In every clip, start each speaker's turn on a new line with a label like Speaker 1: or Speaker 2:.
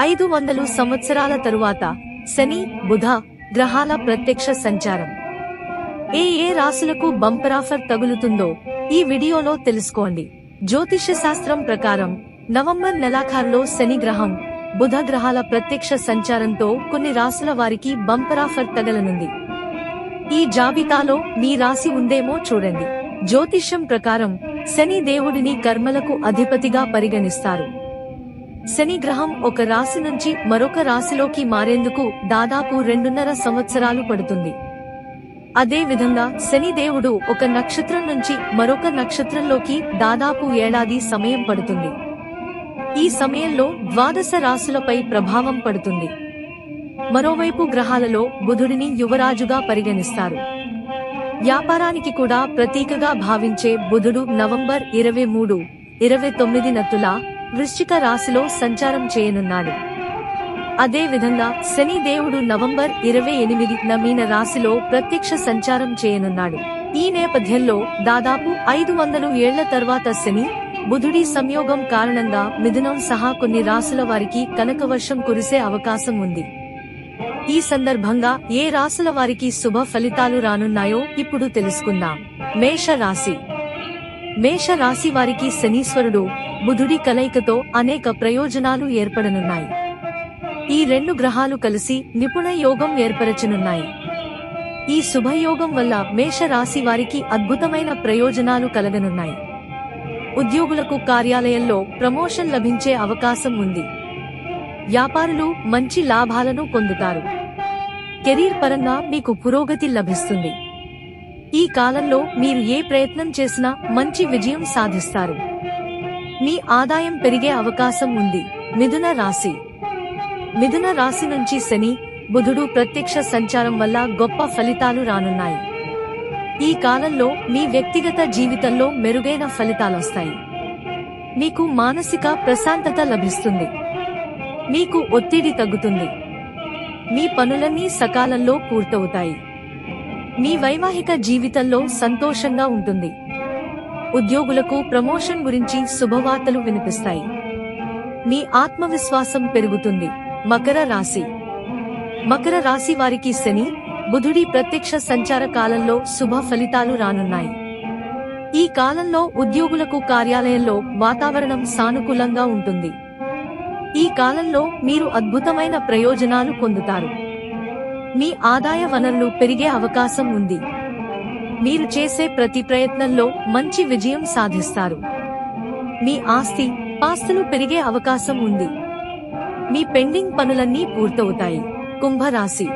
Speaker 1: ఐదు వందలు సంవత్సరాల తరువాత శని బుధ గ్రహాల ప్రత్యక్ష సంచారం. ఏ ఏ రాశులకు బంపరాఫర్ తగులుతుందో ఈ వీడియోలో తెలుసుకోండి. జ్యోతిష్య శాస్త్రం ప్రకారం నవంబర్ నెలాఖారులో శని గ్రహం బుధ గ్రహాల ప్రత్యక్ష సంచారంతో కొన్ని రాశుల వారికి బంపరాఫర్ తగలనుంది. ఈ జాబితాలో మీ రాశి ఉందేమో చూడండి. జ్యోతిష్యం ప్రకారం శని దేవుడిని కర్మలకు అధిపతిగా పరిగణిస్తారు. శని గ్రహం ఒక రాశి నుంచి మరొక రాశిలోకి మారేందుకు దాదాపు రెండున్నర సంవత్సరాలు పడుతుంది. అదే విధంగా శనిదేవుడు ఒక నక్షత్రం నుంచి మరొక నక్షత్రంలోకి దాదాపు ఏడాది సమయం పడుతుంది. ఈ సమయంలో ద్వాదశ రాశులపై ప్రభావం పడుతుంది. మరోవైపు గ్రహాలలో బుధుడిని యువరాజుగా పరిగణిస్తారు. వ్యాపారానికి కూడా ప్రతీకగా భావించే బుధుడు నవంబర్ ఇరవై మూడు ఇరవై తొమ్మిది నత్తుల వృశ్చిక రాశిలో సంచారం చేయనున్నాడు. అదే విధంగా శని దేవుడు నవంబర్ ఇరవై ఎనిమిది మీన రాశిలో ప్రత్యక్ష సంచారం చేయనున్నాడు. ఈ నేపథ్యంలో దాదాపు ఐదు వందలు ఏళ్ళ తర్వాత శని బుధుడి సంయోగం కారణంగా మిథునం సహా కొన్ని రాశుల వారికి కనకవర్షం కురిసే అవకాశం ఉంది. ఈ సందర్భంగా ఏ రాశుల వారికి శుభ ఫలితాలు రానున్నాయో ఇప్పుడు తెలుసుకుందాం. మేష రాశి మేష రాశి వారికి శనీశ్వరుడు బుధుడి కలయికతో అనేక ప్రయోజనాలు ఏర్పడనున్నాయి. ఈ రెండు గ్రహాలు కలిసి నిపుణ యోగం ఏర్పరచనున్నాయి. ఈ శుభయోగం వల్ల మేష రాశి వారికి అద్భుతమైన ప్రయోజనాలు కలగనున్నాయి. ఉద్యోగులకు కార్యాలయంలో ప్రమోషన్ లభించే అవకాశం ఉంది. వ్యాపారులు మంచి లాభాలను పొందుతారు. కెరీర్ పరంగా మీకు పురోగతి లభిస్తుంది. ఈ కాలంలో మీరు ఏ ప్రయత్నం చేసినా మంచి విజయం సాధిస్తారు. మీ ఆదాయం పెరిగే అవకాశం ఉంది. మిథున రాశి. మిథున రాశి నుంచి శని బుధుడు ప్రత్యక్ష సంచారం వల్ల గొప్ప ఫలితాలు రానున్నాయి. ఈ కాలంలో మీ వ్యక్తిగత జీవితంలో మెరుగైన ఫలితాలొస్తాయి. మీకు మానసిక ప్రశాంతత లభిస్తుంది. మీకు ఒత్తిడి తగ్గుతుంది. మీ పనులన్నీ సకాలంలో పూర్తవుతాయి. మీ వైవాహిక జీవితంలో సంతోషంగా ఉంటుంది. ఉద్యోగులకు ప్రమోషన్ గురించి శుభవార్తలు వినిపిస్తాయి. మీ ఆత్మవిశ్వాసం పెరుగుతుంది. మకర రాశి. మకర రాశి వారికి శని బుధుడి ప్రత్యక్ష సంచార కాలంలో శుభ ఫలితాలు రానున్నాయి. ఈ కాలంలో ఉద్యోగులకు కార్యాలయంలో వాతావరణం సానుకూలంగా ఉంటుంది. ఈ కాలంలో మీరు అద్భుతమైన ప్రయోజనాలు పొందుతారు. మీ ఆదాయ వనరులు పెరిగే అవకాశం ఉంది. మీరు చేసే ప్రతి ప్రయత్నంలో మంచి విజయం సాధిస్తారు. మీ ఆస్తి పాస్తులు పెరిగే అవకాశం ఉంది. మీ పెండింగ్ పనులన్నీ పూర్తవుతాయి. కుంభరాశి.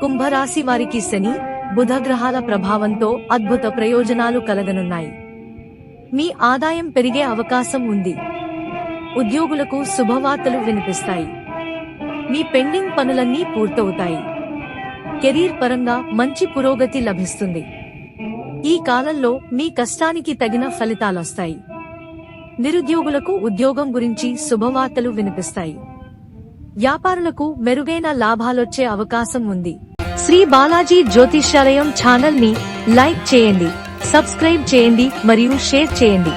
Speaker 1: కుంభరాశి వారికి శని బుధ గ్రహాల ప్రభావంతో అద్భుత ప్రయోజనాలు కలగనున్నాయి. మీ ఆదాయం పెరిగే అవకాశం ఉంది. ఉద్యోగులకు శుభవార్తలు వినిపిస్తాయి. మీ పెండింగ్ పనులన్నీ పూర్తవుతాయి. కెరీర్ పరంగా మంచి పురోగతి లభిస్తుంది. ఈ కాలంలో మీ కష్టానికి తగిన ఫలితాలొస్తాయి. నిరుద్యోగులకు ఉద్యోగం గురించి శుభవార్తలు వినిపిస్తాయి. వ్యాపారులకు మెరుగైన లాభాలొచ్చే అవకాశం ఉంది. శ్రీ బాలాజీ జ్యోతిష్యాలయం ఛానల్ని లైక్ చేయండి సబ్స్క్రైబ్ చేయండి మరియు షేర్ చేయండి.